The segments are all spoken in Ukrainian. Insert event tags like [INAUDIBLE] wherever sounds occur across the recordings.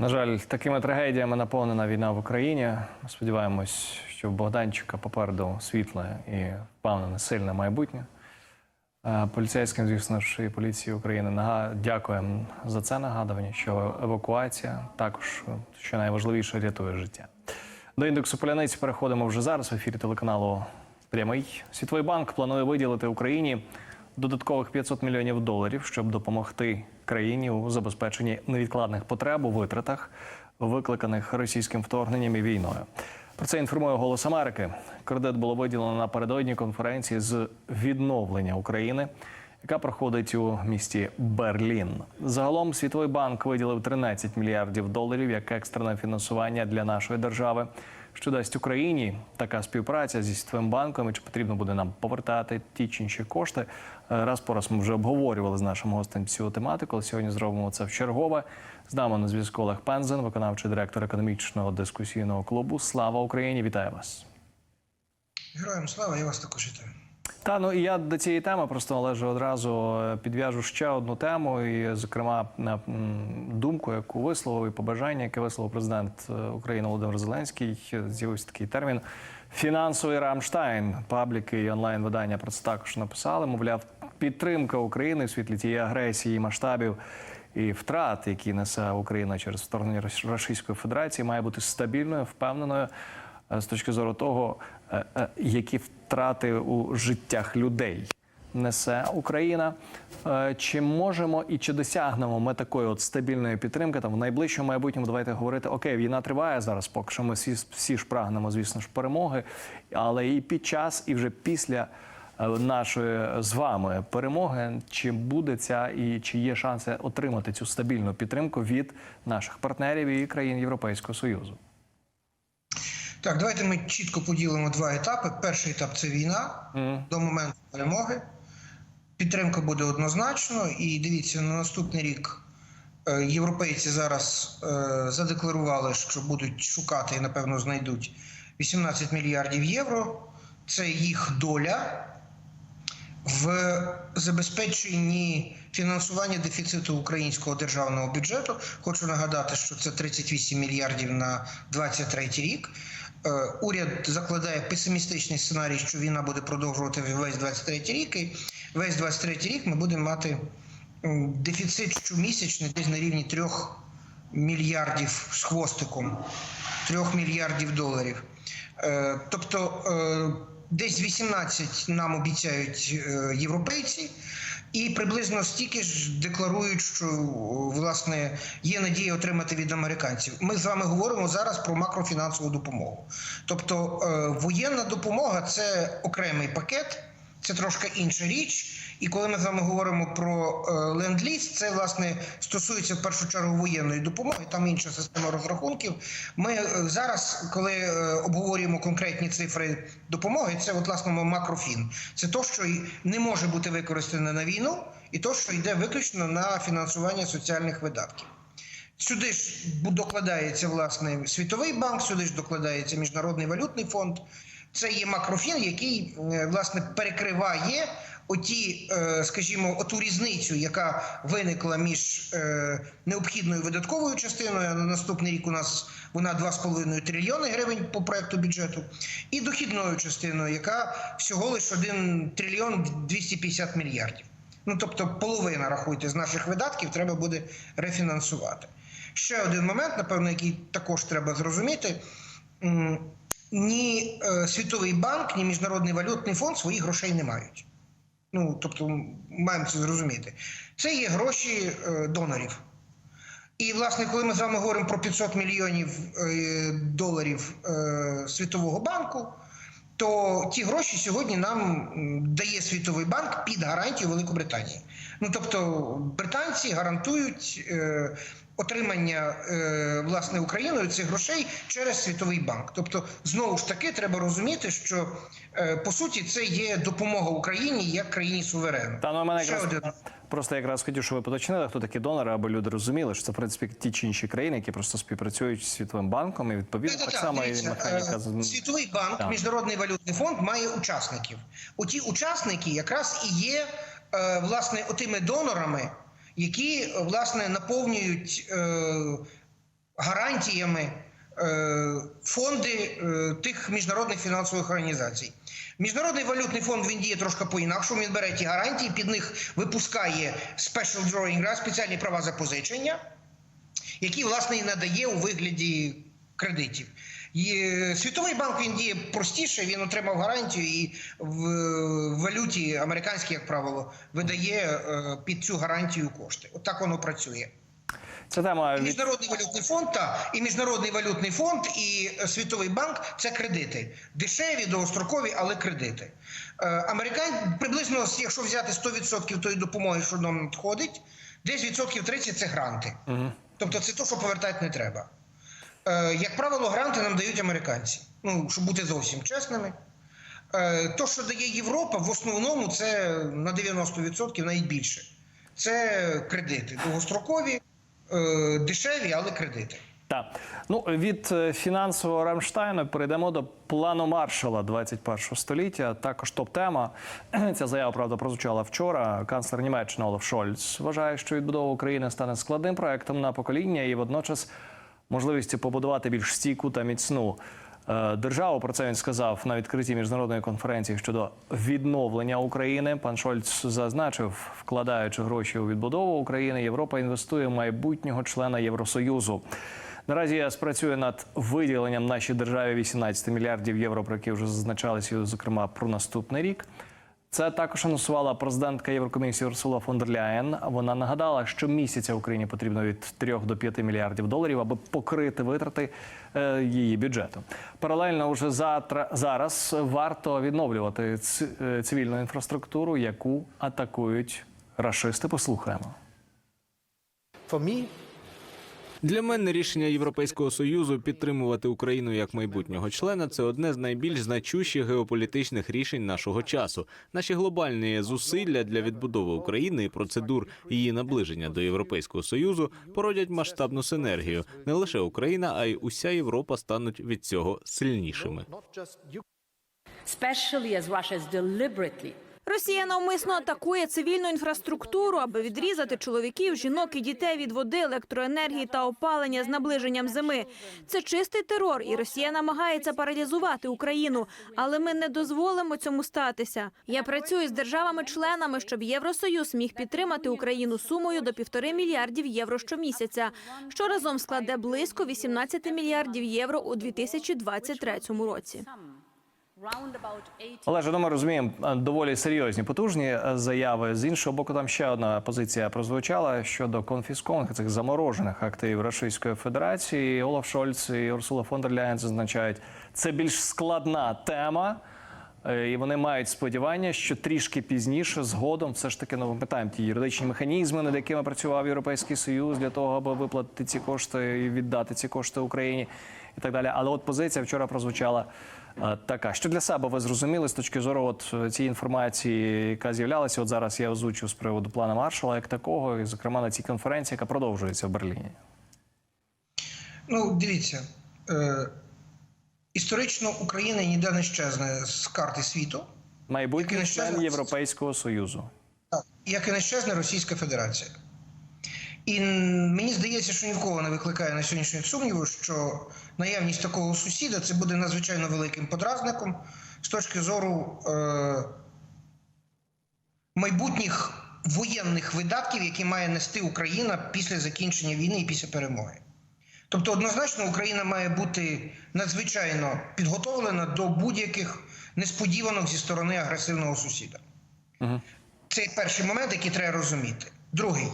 На жаль, такими трагедіями наповнена війна в Україні. Сподіваємось, що в Богданчика попереду світле і впевнене сильне майбутнє. Е, Поліцейським, звісно ж, і поліції України нага- дякуємо за це нагадування, що евакуація також, що найважливіше, рятує життя. До індексу поляниць переходимо вже зараз в ефірі телеканалу Прямий. Світовий банк планує виділити Україні додаткових 500 мільйонів доларів, щоб допомогти країні у забезпеченні невідкладних потреб у витратах, викликаних російським вторгненням і війною. Про це інформує Голос Америки. Кредит було виділено напередодні конференції з відновлення України, яка проходить у місті Берлін. Загалом Світовий банк виділив 13 мільярдів доларів як екстрене фінансування для нашої держави. Що дасть Україні така співпраця зі світовим банком, і чи потрібно буде нам повертати ті чи інші кошти? Е, Раз по раз ми вже обговорювали з нашим гостем цю тематику. але Сьогодні зробимо це в чергове. З нами на зв'язку Олег Пензен, виконавчий директор економічного дискусійного клубу. Слава Україні! Вітаю вас! Героям слава, я вас також вітаю. Та ну і я до цієї теми просто Олеже одразу е, підв'яжу ще одну тему, і зокрема на думку, яку висловив і побажання, яке висловив президент е, України Володимир Зеленський. Е, З'явився такий термін фінансовий Рамштайн. Пабліки і онлайн видання про це також написали. Мовляв, підтримка України в світлі тієї агресії, масштабів і втрат, які несе Україна через вторгнення Російської Федерації, має бути стабільною, впевненою з точки зору того, які втрати у життях людей несе Україна. Е, Чи можемо і чи досягнемо ми такої от стабільної підтримки там в найближчому майбутньому? Давайте говорити окей, війна триває зараз. Поки що ми всі, всі ж прагнемо, звісно ж, перемоги, але і під час, і вже після е, нашої з вами перемоги, чи буде ця і чи є шанси отримати цю стабільну підтримку від наших партнерів і країн Європейського союзу? Так, давайте ми чітко поділимо два етапи. Перший етап це війна Мгм. до моменту перемоги. Підтримка буде однозначно, і дивіться, на наступний рік е, європейці зараз е, задекларували, що будуть шукати і напевно знайдуть 18 мільярдів євро. Це їх доля в забезпеченні фінансування дефіциту українського державного бюджету. Хочу нагадати, що це 38 мільярдів на 23 рік. Е, Уряд закладає песимістичний сценарій, що війна буде продовжувати весь 23 рік. І весь 23 рік ми будемо мати дефіцит щомісячний десь на рівні 3 мільярдів з хвостиком, 3 мільярдів доларів. Е, Тобто е, десь 18 нам обіцяють європейці, і приблизно стільки ж декларують, що власне є надія отримати від американців. Ми з вами говоримо зараз про макрофінансову допомогу. Тобто е, воєнна допомога це окремий пакет, це трошки інша річ. І коли ми з вами говоримо про е, ленд-ліз, це власне стосується в першу чергу воєнної допомоги. Там інша система розрахунків. Ми е, зараз, коли е, обговорюємо конкретні цифри допомоги, це от власне макрофін. Це то, що не може бути використане на війну, і то, що йде виключно на фінансування соціальних видатків. Сюди ж докладається власне Світовий банк, сюди ж докладається Міжнародний валютний фонд. Це є макрофін, який власне перекриває оті, е, скажімо, оту різницю, яка виникла між е, необхідною видатковою частиною. На наступний рік у нас вона 2,5 трильйони гривень по проекту бюджету, і дохідною частиною, яка всього лише 1 трильйон 250 мільярдів. Ну тобто, половина рахуйте з наших видатків треба буде рефінансувати. Ще один момент, напевно, який також треба зрозуміти. Ні е, Світовий банк, ні Міжнародний валютний фонд своїх грошей не мають. Ну, тобто, маємо це зрозуміти. Це є гроші е, донорів. І, власне, коли ми з вами говоримо про 500 мільйонів е, доларів е, Світового банку, то ті гроші сьогодні нам дає Світовий банк під гарантію Великобританії. Ну тобто британці гарантують отримання е, власне Україною цих грошей через Світовий банк. Тобто, знову ж таки, треба розуміти, що е, по суті це є допомога Україні як країні суверенну. Та ну, мене якраз один. просто якраз хотів, щоб ви поточнили, хто такі донори, аби люди розуміли, що це в принципі ті чи інші країни, які просто співпрацюють з світовим банком, і відповідно так, Так-так-так, само і механіка е, Світовий банк, Так. Міжнародний валютний фонд має учасників. Оті учасники якраз і є власне отими донорами, які е, власне наповнюють е, гарантіями е, фонди тих міжнародних фінансових організацій. Міжнародний валютний фонд він діє трошки по-інакшому. Він бере ті гарантії, під них випускає special drawing спеціальні права запозичення, які власне і надає у вигляді кредитів. І, е, Світовий банк він діє простіше, він отримав гарантію і в е, валюті американській, як правило, видає е, під цю гарантію кошти. От воно працює. Це тема І міжнародний валютний фонд та і міжнародний валютний фонд, і Світовий банк це кредити. Дешеві, довгострокові, але кредити. Американ приблизно, якщо взяти 100% тої допомоги, що нам надходить, десь відсотків 30 це гранти. Тобто це те, що повертати не треба. Е, Як правило, гранти нам дають американці. Ну, щоб бути зовсім чесними. Е, То, що дає Європа, в основному це на 90% навіть більше. Це кредити довгострокові, е, дешеві, але кредити. Так. Ну, від фінансового Рамштайну перейдемо до плану Маршала 21 століття. Також топ-тема. [CLEARS THROAT] Ця заява, правда, прозвучала вчора. Канцлер Німеччини Олаф Шольц вважає, що відбудова України стане складним проектом на покоління і водночас можливістю побудувати більш стійку та міцну е, державу. Про це він сказав на відкритті міжнародної конференції щодо відновлення України. Пан Шольц зазначив, вкладаючи гроші у відбудову України, Європа інвестує в майбутнього члена Євросоюзу. Наразі ЄС працює над виділенням нашій державі 18 мільярдів євро, про які вже зазначалися, зокрема про наступний рік. Це також анонсувала президентка Єврокомісії Урсула фон дер Ляєн. Вона нагадала, що місяця Україні потрібно від 3 до 5 мільярдів доларів, аби покрити витрати е, її бюджету. Паралельно вже завтра зараз варто відновлювати е, цивільну інфраструктуру, яку атакують рашисти. Послухаємо. For me, Для мене рішення Європейського союзу підтримувати Україну як майбутнього члена це одне з найбільш значущих геополітичних рішень нашого часу. Наші глобальні зусилля для відбудови України і процедур її наближення до Європейського союзу породять масштабну синергію. Не лише Україна, а й уся Європа стануть від цього сильнішими. Росія навмисно атакує цивільну інфраструктуру, аби відрізати чоловіків, жінок і дітей від води, електроенергії та опалення з наближенням зими. Це чистий терор, і Росія намагається паралізувати Україну. Але ми не дозволимо цьому статися. Я працюю з державами-членами, щоб Євросоюз міг підтримати Україну сумою до півтори мільярдів євро щомісяця, що разом складе близько 18 мільярдів євро у 2023 році. Round about 80 Але ж ми розуміємо е, доволі серйозні потужні е, заяви. З іншого боку, там ще одна позиція прозвучала щодо конфіскованих цих заморожених активів Російської Федерації. Олаф Шольц і Урсула фон дер Ляєн зазначають, це більш складна тема. е, І вони мають сподівання, що трішки пізніше, згодом, все ж таки, ну, ми питаємо ті юридичні механізми, над якими працював Європейський Союз для того, аби виплатити ці кошти і віддати ці кошти Україні і так далі. Але от позиція вчора прозвучала така. Що для себе ви зрозуміли з точки зору от е, цієї інформації, яка з'являлася? От зараз я озвучив з приводу плану Маршала як такого, і зокрема на цій конференції, яка продовжується в Берліні. Ну, дивіться, е, історично Україна ніде не щезне з карти світу, Майбутній член Європейського союзу. так, як і не щезне Російська Федерація. І мені здається, що ні в кого не викликає на сьогоднішній сумніву, що наявність такого сусіда це буде надзвичайно великим подразником з точки зору е, майбутніх воєнних видатків, які має нести Україна після закінчення війни і після перемоги. Тобто, однозначно, Україна має бути надзвичайно підготовлена до будь-яких несподіванок зі сторони агресивного сусіда. Це перший момент, який треба розуміти. Другий.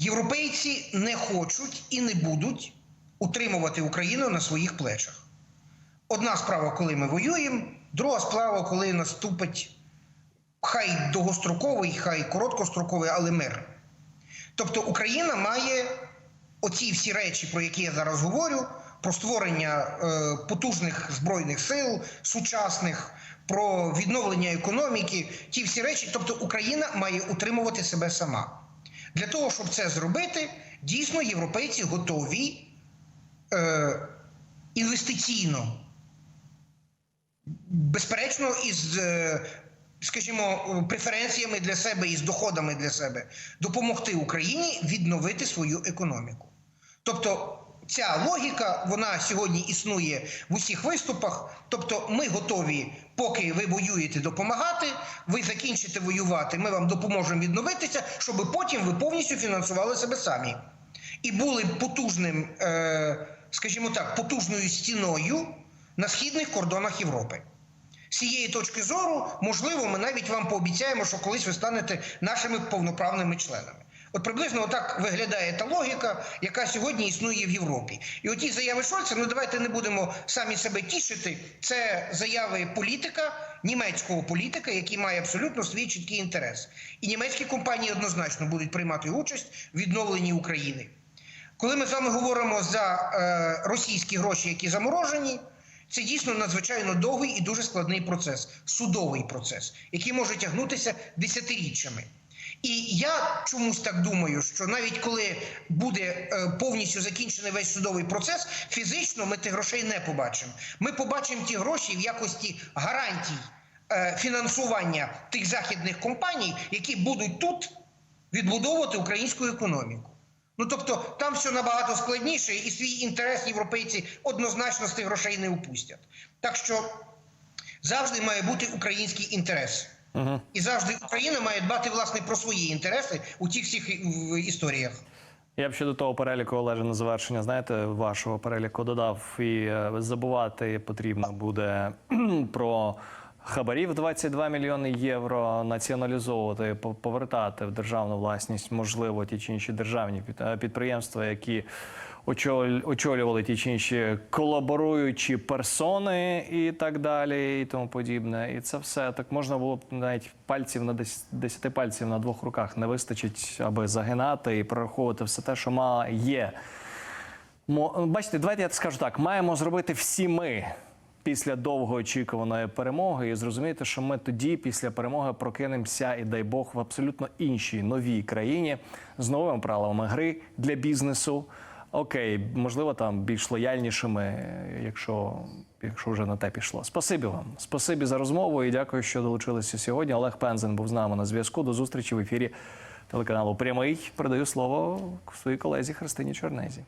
Європейці не хочуть і не будуть утримувати Україну на своїх плечах. Одна справа, коли ми воюємо, друга справа, коли наступить хай довгостроковий, хай короткостроковий, але мир. Тобто Україна має оці всі речі, про які я зараз говорю, про створення е, потужних збройних сил, сучасних, про відновлення економіки, ті всі речі. Тобто Україна має утримувати себе сама. Для того, щоб це зробити, дійсно європейці готові е, інвестиційно безперечно, із, е, скажімо, преференціями для себе і з доходами для себе допомогти Україні відновити свою економіку. Тобто, ця логіка вона сьогодні існує в усіх виступах. Тобто, ми готові, поки ви воюєте, допомагати. Ви закінчите воювати. Ми вам допоможемо відновитися, щоб потім ви повністю фінансували себе самі і були потужним, е, скажімо так, потужною стіною на східних кордонах Європи. З цієї точки зору, можливо, ми навіть вам пообіцяємо, що колись ви станете нашими повноправними членами. От приблизно отак виглядає та логіка, яка сьогодні існує в Європі. І оті заяви Шольца, ну давайте не будемо самі себе тішити. Це заяви політика, німецького політика, який має абсолютно свій чіткий інтерес. І німецькі компанії однозначно будуть приймати участь в відновленні України. Коли ми з вами говоримо за е, російські гроші, які заморожені, це дійсно надзвичайно довгий і дуже складний процес, судовий процес, який може тягнутися десятиріччями. І я чомусь так думаю, що навіть коли буде е, повністю закінчений весь судовий процес, фізично ми тих грошей не побачимо. Ми побачимо ті гроші в якості гарантій е, фінансування тих західних компаній, які будуть тут відбудовувати українську економіку. Ну тобто там все набагато складніше, і свій інтерес європейці однозначно з тих грошей не упустять. Так що завжди має бути український інтерес. Угу. І завжди Україна має дбати власне про свої інтереси у тих всіх історіях. Я б ще до того переліку Олеже на завершення, знаєте, вашого переліку додав і е, забувати потрібно буде [CLEARS THROAT] про хабарів 22 мільйони євро, націоналізовувати, по- повертати в державну власність, можливо, ті чи інші державні е, підприємства, які очолювали ті чи інші колаборуючі персони і так далі, і тому подібне. І це все так можна було б навіть пальців на дес- десяти пальців на двох руках не вистачить, аби загинати і прораховувати все те, що має є. Бачите, давайте я скажу так: маємо зробити всі ми після довгоочікуваної перемоги і зрозуміти, що ми тоді, після перемоги, прокинемося і дай Бог в абсолютно іншій новій країні з новими правилами гри для бізнесу. Окей, можливо, там більш лояльнішими, якщо, якщо вже на те пішло. Спасибі вам. Спасибі за розмову і дякую, що долучилися сьогодні. Олег Пензен був з нами на зв'язку. До зустрічі в ефірі телеканалу Прямий. Передаю слово своїй колезі Христині Чорнезі.